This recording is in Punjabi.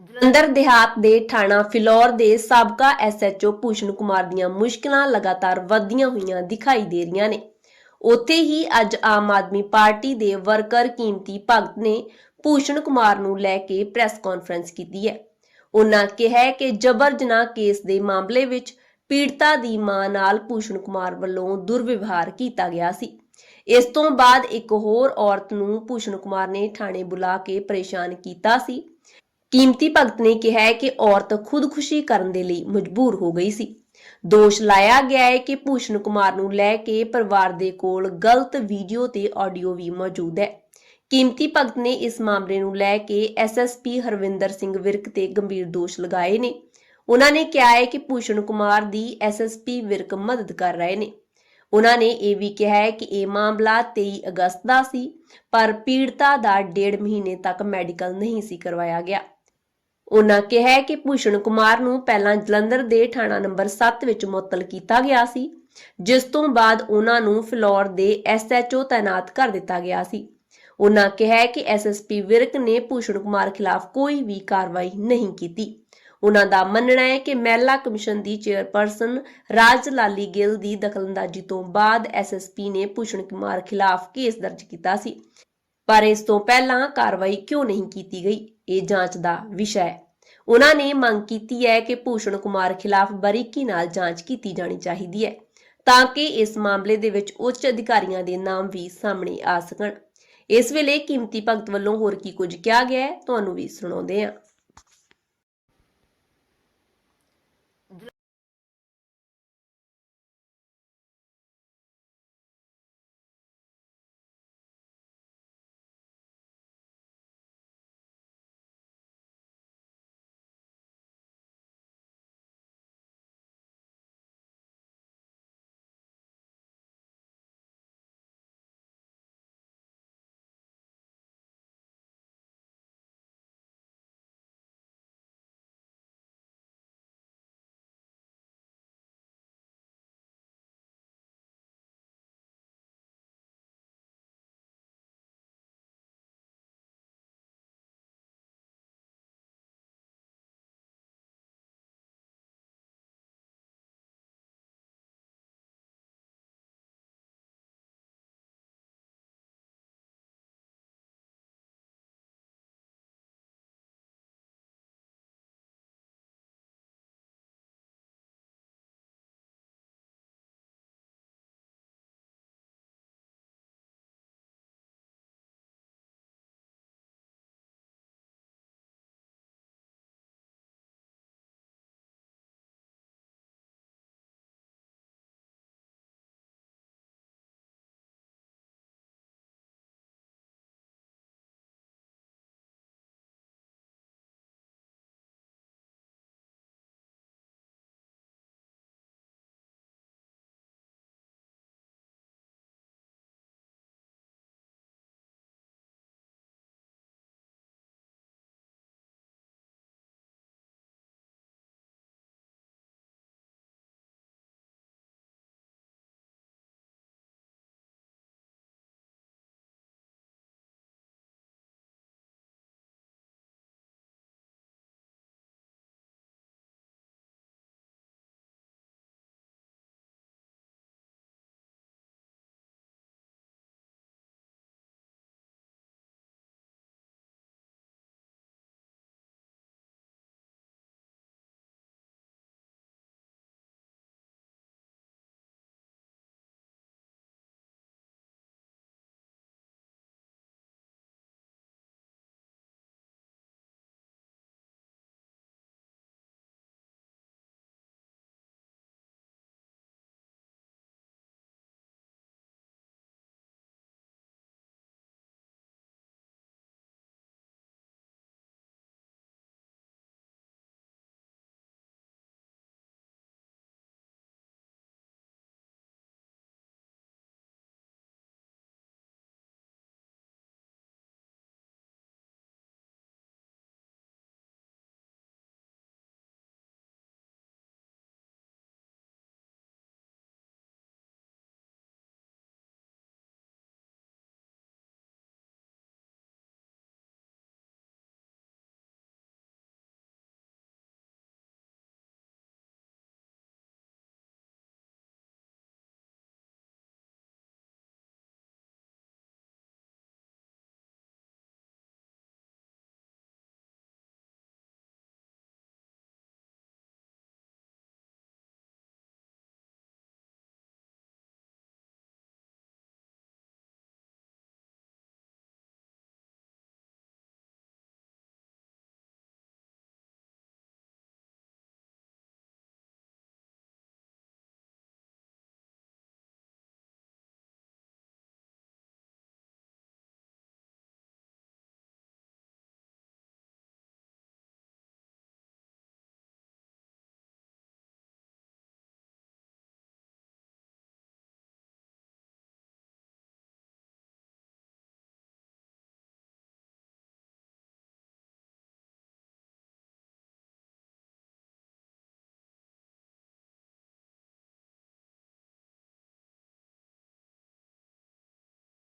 ਜਲੰਧਰ ਦੇਹਾਤ ਦੇ ਥਾਣਾ ਫਿਲੌਰ ਦੇ ਸਾਬਕਾ ਐਸਐਚਓ ਭੂਸ਼ਣ ਕੁਮਾਰ ਦੀਆਂ ਮੁਸ਼ਕਲਾਂ ਲਗਾਤਾਰ ਵਧਦੀਆਂ ਹੋਈਆਂ ਦਿਖਾਈ ਦੇ ਰਹੀਆਂ ਨੇ। ਉੱਥੇ ਹੀ ਅੱਜ ਆਮ ਆਦਮੀ ਪਾਰਟੀ ਦੇ ਵਰਕਰ ਕੀਮਤੀ ਭਗਤ ਨੇ ਭੂਸ਼ਣ ਕੁਮਾਰ ਨੂੰ ਲੈ ਕੇ ਪ੍ਰੈਸ ਕਾਨਫਰੰਸ ਕੀਤੀ ਹੈ। ਉਹਨਾਂ ਕਿਹਾ ਕਿ ਜਬਰ ਜਨਾਹ ਕੇਸ ਦੇ ਮਾਮਲੇ ਵਿੱਚ ਪੀੜਤਾ ਦੀ ਮਾਂ ਨਾਲ ਭੂਸ਼ਣ ਕੁਮਾਰ ਵੱਲੋਂ ਦੁਰਵਿਵਹਾਰ ਕੀਤਾ ਗਿਆ ਸੀ। ਇਸ ਤੋਂ ਬਾਅਦ ਇੱਕ ਹੋਰ ਔਰਤ ਨੂੰ ਭੂਸ਼ਣ ਕੁਮਾਰ ਨੇ ਥਾਣੇ ਬੁਲਾ ਕੇ ਪਰੇਸ਼ਾਨ ਕੀਤਾ ਸੀ। ਕੀਮਤੀ ਭਗਤ ਨੇ ਕਿਹਾ ਹੈ ਕਿ ਔਰਤ ਖੁਦਕੁਸ਼ੀ ਕਰਨ ਦੇ ਲਈ ਮਜਬੂਰ ਹੋ ਗਈ ਸੀ। ਦੋਸ਼ ਲਾਇਆ ਗਿਆ ਹੈ ਕਿ ਭੂਸ਼ਣ ਕੁਮਾਰ ਨੂੰ ਲੈ ਕੇ ਪਰਿਵਾਰ ਦੇ ਕੋਲ ਗਲਤ ਵੀਡੀਓ ਤੇ ਆਡੀਓ ਵੀ ਮੌਜੂਦ ਹੈ। ਕੀਮਤੀ ਭਗਤ ਨੇ ਇਸ ਮਾਮਲੇ ਨੂੰ ਲੈ ਕੇ ਐਸਐਸਪੀ ਹਰਵਿੰਦਰ ਸਿੰਘ ਵਿਰਕ ਤੇ ਗੰਭੀਰ ਦੋਸ਼ ਲਗਾਏ ਨੇ। ਉਹਨਾਂ ਨੇ ਕਿਹਾ ਹੈ ਕਿ ਭੂਸ਼ਣ ਕੁਮਾਰ ਦੀ ਐਸਐਸਪੀ ਵਿਰਕ ਮਦਦ ਕਰ ਰਹੇ ਨੇ। ਉਹਨਾਂ ਨੇ ਇਹ ਵੀ ਕਿਹਾ ਹੈ ਕਿ ਇਹ ਮਾਮਲਾ 23 ਅਗਸਤ ਦਾ ਸੀ, ਪਰ ਪੀੜਤਾ ਦਾ ਡੇਢ ਮਹੀਨੇ ਤੱਕ ਮੈਡੀਕਲ ਨਹੀਂ ਸੀ ਕਰਵਾਇਆ ਗਿਆ। ਉਨ੍ਹਾਂ ਕਿਹਾ ਕਿ ਭੂਸ਼ਣ ਕੁਮਾਰ ਨੂੰ ਪਹਿਲਾਂ ਜਲੰਧਰ ਦੇ ਥਾਣਾ ਨੰਬਰ 7 ਵਿੱਚ ਮੁਅੱਤਲ ਕੀਤਾ ਗਿਆ ਸੀ, ਜਿਸ ਤੋਂ ਬਾਅਦ ਉਹਨਾਂ ਨੂੰ ਫਲੋਰ ਦੇ ਐਸਐਚਓ ਤਾਇਨਾਤ ਕਰ ਦਿੱਤਾ ਗਿਆ ਸੀ। ਉਨ੍ਹਾਂ ਕਿਹਾ ਹੈ ਕਿ ਐਸਐਸਪੀ ਵਿਰਕ ਨੇ ਭੂਸ਼ਣ ਕੁਮਾਰ ਖਿਲਾਫ ਕੋਈ ਵੀ ਕਾਰਵਾਈ ਨਹੀਂ ਕੀਤੀ। ਉਹਨਾਂ ਦਾ ਮੰਨਣਾ ਹੈ ਕਿ ਮਹਿਲਾ ਕਮਿਸ਼ਨ ਦੀ ਚੇਅਰਪਰਸਨ ਰਾਜ ਲਾਲੀ ਗਿੱਲ ਦੀ ਦਖਲਅੰਦਾਜ਼ੀ ਤੋਂ ਬਾਅਦ ਐਸਐਸਪੀ ਨੇ ਭੂਸ਼ਣ ਕੁਮਾਰ ਖਿਲਾਫ ਕੇਸ ਦਰਜ ਕੀਤਾ ਸੀ, ਪਰ ਇਸ ਤੋਂ ਪਹਿਲਾਂ ਕਾਰਵਾਈ ਕਿਉਂ ਨਹੀਂ ਕੀਤੀ ਗਈ? ਇਹ ਜਾਂਚ ਦਾ ਵਿਸ਼ਾ ਹੈ। ਉਹਨਾਂ ਨੇ ਮੰਗ ਕੀਤੀ ਹੈ ਕਿ ਭੂਸ਼ਣ ਕੁਮਾਰ ਖਿਲਾਫ ਬਰੀਕੀ ਨਾਲ ਜਾਂਚ ਕੀਤੀ ਜਾਣੀ ਚਾਹੀਦੀ ਹੈ ਤਾਂ ਕਿ ਇਸ ਮਾਮਲੇ ਦੇ ਵਿੱਚ ਉੱਚ ਅਧਿਕਾਰੀਆਂ ਦੇ ਨਾਮ ਵੀ ਸਾਹਮਣੇ ਆ ਸਕਣ। ਇਸ ਵੇਲੇ ਕੀਮਤੀ ਭਗਤ ਵੱਲੋਂ ਹੋਰ ਕੀ ਕੁਝ ਕਿਹਾ ਗਿਆ ਹੈ, ਤੁਹਾਨੂੰ ਵੀ ਸੁਣਾਉਂਦੇ ਹਾਂ।